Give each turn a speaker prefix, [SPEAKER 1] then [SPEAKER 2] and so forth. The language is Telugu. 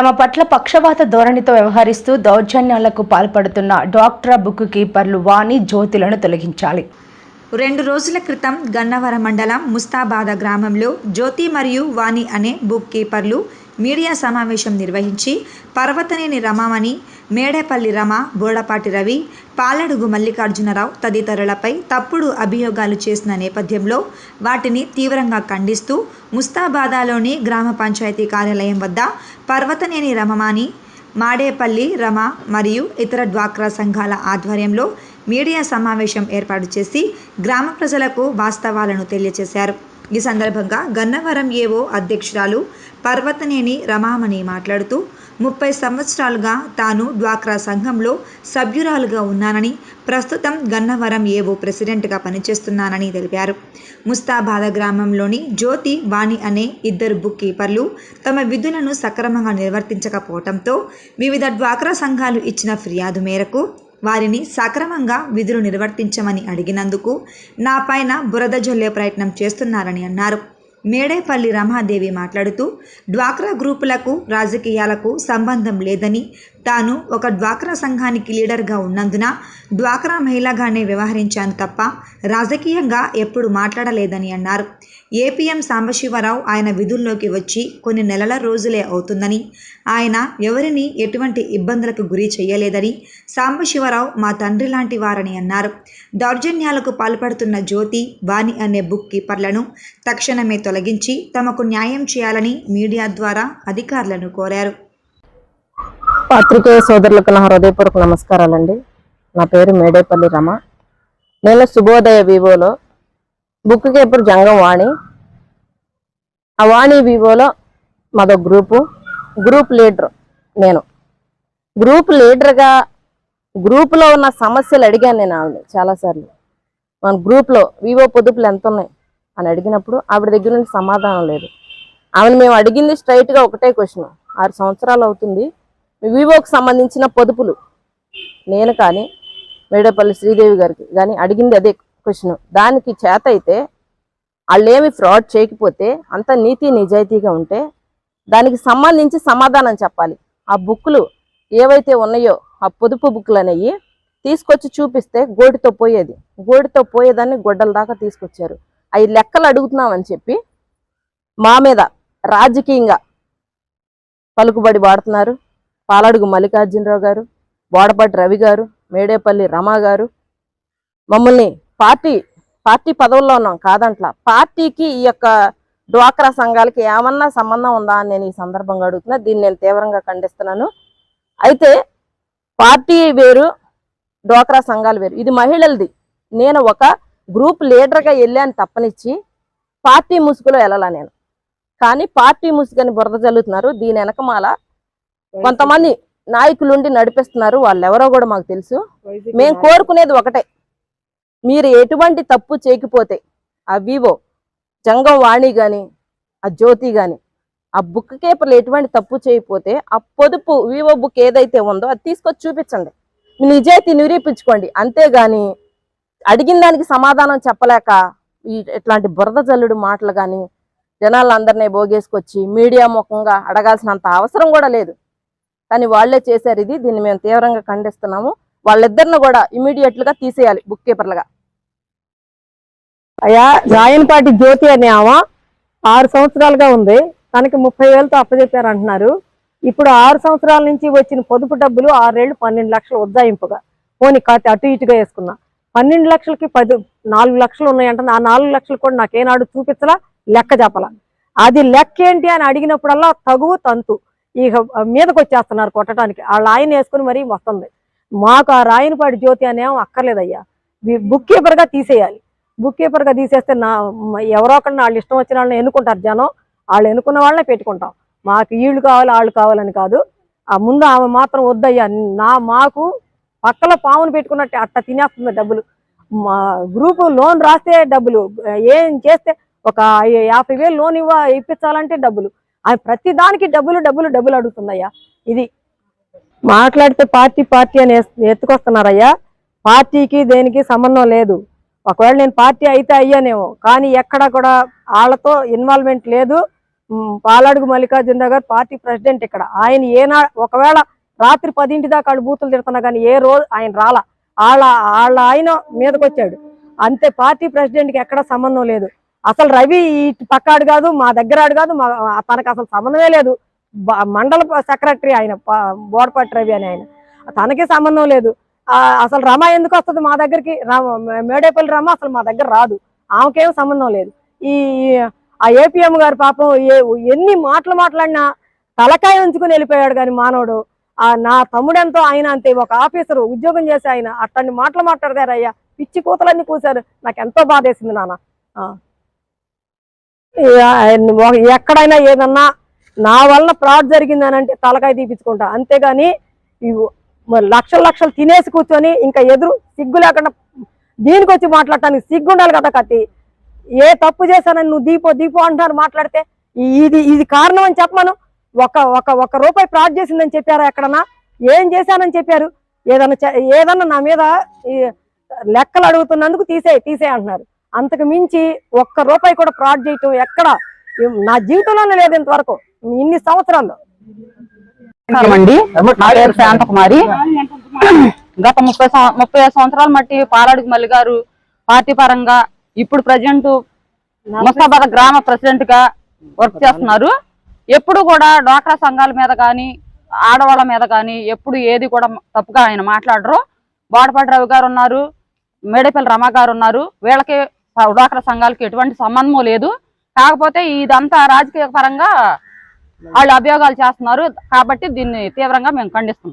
[SPEAKER 1] తమ పట్ల పక్షవాత ధోరణితో వ్యవహరిస్తూ దౌర్జన్యాలకు పాల్పడుతున్న డాక్టర్ బుక్ కీపర్లు వాణి జ్యోతులను తొలగించాలి.
[SPEAKER 2] రెండు రోజుల క్రితం గన్నవరం మండలం ముస్తాబాద గ్రామంలో జ్యోతి మరియు వాణి అనే బుక్ కీపర్లు మీడియా సమావేశం నిర్వహించి పర్వతనేని రమామణి మేడేపల్లి రమ బోడపాటి రవి పాలడుగు మల్లికార్జునరావు తదితరులపై తప్పుడు అభియోగాలు చేసిన నేపథ్యంలో వాటిని తీవ్రంగా ఖండిస్తూ ముస్తాబాదాలోని గ్రామ పంచాయతీ కార్యాలయం వద్ద పర్వతనేని రమమాని మాడేపల్లి రమ మరియు ఇతర డ్వాక్రా సంఘాల ఆధ్వర్యంలో మీడియా సమావేశం ఏర్పాటు చేసి గ్రామ ప్రజలకు వాస్తవాలను తెలియజేశారు. ఈ సందర్భంగా గన్నవరం ఏవో అధ్యక్షురాలు పర్వతనేని రమామణి మాట్లాడుతూ ముప్పై సంవత్సరాలుగా తాను డ్వాక్రా సంఘంలో సభ్యురాలుగా ఉన్నానని ప్రస్తుతం గన్నవరం ఏవో ప్రెసిడెంట్గా పనిచేస్తున్నానని తెలిపారు. ముస్తాబాద గ్రామంలోని జ్యోతి వాణి అనే ఇద్దరు బుక్ కీపర్లు తమ విధులను సక్రమంగా నిర్వర్తించకపోవడంతో వివిధ డ్వాక్రా సంఘాలు ఇచ్చిన ఫిర్యాదు మేరకు వారిని సక్రమంగా విధులు నిర్వర్తించమని అడిగినందుకు నా పైన బురద జల్లే ప్రయత్నం చేస్తున్నారని అన్నారు. మేడేపల్లి రమాదేవి మాట్లాడుతూ డ్వాక్రా గ్రూపులకు రాజకీయాలకు సంబంధం లేదని తాను ఒక డ్వాక్రా సంఘానికి లీడర్గా ఉన్నందున డ్వాక్రా మహిళగానే వ్యవహరించాను తప్ప రాజకీయంగా ఎప్పుడు మాట్లాడలేదని అన్నారు. ఏపీఎం సాంబశివరావు ఆయన విధుల్లోకి వచ్చి కొన్ని నెలల రోజులే అవుతుందని ఆయన ఎవరిని ఎటువంటి ఇబ్బందులకు గురి చేయలేదని సాంబశివరావు మా తండ్రి లాంటి వారని అన్నారు. దౌర్జన్యాలకు పాల్పడుతున్న జ్యోతి వాణి అనే బుక్ కీపర్లను తక్షణమే తొలగించి తమకు న్యాయం చేయాలని మీడియా ద్వారా అధికారులను కోరారు.
[SPEAKER 3] పాత్రికేయ సోదరులకు నా హృదయపూర్వక నమస్కారాలండి. నా పేరు మేడేపల్లి రమ. నేను శుభోదయ వివోలో బుక్ కీపర్ జంగం వాణి. ఆ వాణి వివోలో మాదో గ్రూపు. గ్రూప్ లీడర్ నేను. గ్రూప్ లీడర్గా గ్రూపులో ఉన్న సమస్యలు అడిగాను నేను ఆవిడ చాలాసార్లు. మన గ్రూప్లో వివో పొదుపులు ఎంత ఉన్నాయి అని అడిగినప్పుడు ఆవిడ దగ్గర నుంచి సమాధానం లేదు. ఆమెను మేము అడిగింది స్ట్రైట్గా ఒకటే క్వశ్చన్. ఆరు సంవత్సరాలు అవుతుంది. వివోకి సంబంధించిన పొదుపులు. నేను కానీ మేడపల్లి శ్రీదేవి గారికి కానీ అడిగింది అదే క్వశ్చన్. దానికి చేత అయితే వాళ్ళు ఏమి ఫ్రాడ్ చేయకపోతే అంత నీతి నిజాయితీగా ఉంటే దానికి సంబంధించి సమాధానం చెప్పాలి. ఆ బుక్లు ఏవైతే ఉన్నాయో ఆ పొదుపు బుక్లు అనేవి తీసుకొచ్చి చూపిస్తే గోడితో పోయేది. గోడితో పోయేదాన్ని గొడ్డల దాకా తీసుకొచ్చారు. అవి లెక్కలు అడుగుతున్నామని చెప్పి మా మీద రాజకీయంగా పలుకుబడి వాడుతున్నారు. పాలడుగు మల్లికార్జునరావు గారు బోడపాటి రవి గారు మేడేపల్లి రమా గారు. మమ్మల్ని పార్టీ పార్టీ పదవుల్లో ఉన్నాం కాదంట్లా. పార్టీకి ఈ యొక్క డ్వాక్రా సంఘాలకి ఏమన్నా సంబంధం ఉందా అని నేను ఈ సందర్భంగా అడుగుతున్నా. దీన్ని నేను తీవ్రంగా ఖండిస్తున్నాను. అయితే పార్టీ వేరు డ్వాక్రా సంఘాలు వేరు. ఇది మహిళలది. నేను ఒక గ్రూప్ లీడర్గా వెళ్ళాను తప్పనిచ్చి. పార్టీ ముసుగులో వెళ్ళాలా నేను? కానీ పార్టీ ముసుగని బురద జల్లుతున్నారు. దీని వెనకమాల కొంతమంది నాయకులు ఉండి నడిపిస్తున్నారు వాళ్ళు ఎవరో కూడా మాకు తెలుసు. మేము కోరుకునేది ఒకటే. మీరు ఎటువంటి తప్పు చేయకపోతే ఆ వివో జంగం వాణి గాని ఆ జ్యోతి గాని ఆ బుక్ కేపర్లు ఎటువంటి తప్పు చేయకపోతే ఆ పొదుపు వివో బుక్ ఏదైతే ఉందో అది తీసుకొచ్చి చూపించండి. మీ నిజాయితీ నిరూపించుకోండి. అంతేగాని అడిగిన దానికి సమాధానం చెప్పలేక ఇట్లాంటి బురద జల్లుడు మాటలు కానీ జనాలందరినీ బోగేసుకొచ్చి మీడియా ముఖంగా అడగాల్సినంత అవసరం కూడా లేదు. కానీ వాళ్ళే చేశారు ఇది. దీన్ని మేము తీవ్రంగా ఖండిస్తున్నాము. వాళ్ళిద్దరిని కూడా ఇమీడియట్గా తీసేయాలి బుక్ కీపర్లుగా
[SPEAKER 4] అయ్యా జాయన్పాటి జ్యోతి అనే ఆమె ఆరు సంవత్సరాలుగా ఉంది. తనకి ముప్పై వేలతో అప్పచెప్పారు అంటున్నారు ఇప్పుడు ఆరు సంవత్సరాల నుంచి వచ్చిన పొదుపు డబ్బులు ఆరేళ్ళు పన్నెండు లక్షలు ఉజ్జాయింపుగా. పోనీ కాతి అటు ఇటుగా వేసుకున్నా పన్నెండు లక్షలకి పది నాలుగు లక్షలు ఉన్నాయంటే ఆ నాలుగు లక్షలు కూడా నాకేనాడు చూపించలా లెక్క చెప్పలా. అది లెక్క ఏంటి అని అడిగినప్పుడల్లా తగువు తంతు. ఇక మీదకి వచ్చేస్తున్నారు కొట్టడానికి. వాళ్ళు ఆయన వేసుకుని మరీ వస్తుంది. మాకు ఆ రాయనపాటి జ్యోతి అనేం అక్కర్లేదయ్యా. బుక్ కీపర్గా తీసేయాలి. బుక్ కీపర్గా తీసేస్తే నా ఎవరో ఒకరిని వాళ్ళు ఇష్టం వచ్చిన వాళ్ళని ఎన్నుకుంటారు జనం. వాళ్ళు ఎన్నుకున్న వాళ్ళనే పెట్టుకుంటాం. మాకు వీళ్ళు కావాలి వాళ్ళు కావాలని కాదు. ఆ ముందు ఆమె మాత్రం వద్దయ్యా. నా మాకు పక్కల పామును పెట్టుకున్నట్టు అట్ట తినేస్తుంది డబ్బులు. మా గ్రూపు లోన్ రాస్తే డబ్బులు. ఏం చేస్తే ఒక యాభై వేలు లోన్ ఇవ్వ ఇప్పించాలంటే డబ్బులు. ఆ ప్రతి దానికి డబ్బులు డబ్బులు డబ్బులు అడుగుతుందయ్యా ఇది మాట్లాడితే పార్టీ పార్టీ అని ఎత్తుకొస్తున్నారయ్యా. పార్టీకి దేనికి సంబంధం లేదు. ఒకవేళ నేను పార్టీ అయితే అయ్యానేమో కానీ ఎక్కడ కూడా వాళ్ళతో ఇన్వాల్వ్మెంట్ లేదు. పాలాడుగు మల్లికార్జున గారు పార్టీ ప్రెసిడెంట్ ఇక్కడ. ఆయన ఏనా ఒకవేళ రాత్రి పదింటి దాకా వాళ్ళు బూతులు తిడుతున్నా కానీ ఏ రోజు ఆయన రాలా. వాళ్ళ వాళ్ళ ఆయన మీదకొచ్చాడు. అంతే పార్టీ ప్రెసిడెంట్కి ఎక్కడ సంబంధం లేదు. అసలు రవి ఇటు పక్కాడు కాదు మా దగ్గర ఆడు కాదు మా తనకు అసలు సంబంధమే లేదు. మండల సెక్రటరీ ఆయన బోడపాటి రవి అని ఆయన. తనకే సంబంధం లేదు. అసలు రమ ఎందుకు వస్తుంది మా దగ్గరికి? రామ మేడేపల్లి రమ అసలు మా దగ్గర రాదు. ఆమెకేం సంబంధం లేదు. ఈ ఆ ఏపీఎం గారు పాపం ఏ- ఎన్ని మాటలు మాట్లాడినా తలకాయ ఉంచుకుని వెళ్ళిపోయాడు కానీ మానవుడు. ఆ నా తమ్ముడెంతో ఆయన అంతే. ఒక ఆఫీసరు ఉద్యోగం చేసే ఆయన. అట్టని మాటలు మాట్లాడతారయ్యా పిచ్చి కూతలన్నీ కూశారు. నాకు ఎంతో బాధేసింది నాన్న. ఆ. ఎక్కడైనా ఏదన్నా నా వలన ఫ్రాడ్ జరిగిందని అంటే తలకాయ తీపించుకుంటా అంతేగాని మరి లక్షలు లక్షలు తినేసి కూర్చొని ఇంకా ఎదురు సిగ్గు లేకుండా దీనికి వచ్చి మాట్లాడటానికి సిగ్గు ఉండాలి కదా కత్తి. ఏ తప్పు చేశానని నువ్వు దీపో దీపో అంటున్నారు మాట్లాడితే ఈ- ఇది ఇది కారణం అని చెప్పమను. ఒక ఒక ఒక రూపాయి ఫ్రాడ్ చేసిందని చెప్పారా ఎక్కడన్నా? ఏం చేశానని చెప్పారు? ఏదన్నా చే- ఏదన్నా నా మీద లెక్కలు అడుగుతున్నందుకు తీసేయి తీసే అంటున్నారు. అంతకు మించి ఒక్క రూపాయి కూడా ఫ్రాడ్ చేయటం ఎక్కడ? నా జీవితంలోనే లేదు ఇంతవరకు. ఇన్ని సంవత్సరాల్లో
[SPEAKER 5] నమస్కారం అండి నా పేరు శాంతకుమారి. గత ముప్పై ముప్పై ఐదు సంవత్సరాల మట్టి పాలాడుగు మల్లి గారు పార్టీ పరంగా ఇప్పుడు ప్రజెంట్ ముస్తాబాద్ గ్రామ ప్రెసిడెంట్గా వర్క్ చేస్తున్నారు. ఎప్పుడు కూడా డ్వాక్రా సంఘాల మీద కానీ ఆడవాళ్ళ మీద కానీ ఎప్పుడు ఏది కూడా తప్పుగా ఆయన మాట్లాడరు. బోడపాటి రవి గారు ఉన్నారు మేడపల్లి రమ గారు ఉన్నారు. వీళ్ళకి డ్వాక్రా సంఘాలకి ఎటువంటి సంబంధం లేదు. కాకపోతే ఇదంతా రాజకీయ పరంగా వాళ్ళు అభియోగాలు చేస్తున్నారు. కాబట్టి దీన్ని తీవ్రంగా మేము ఖండిస్తున్నాం.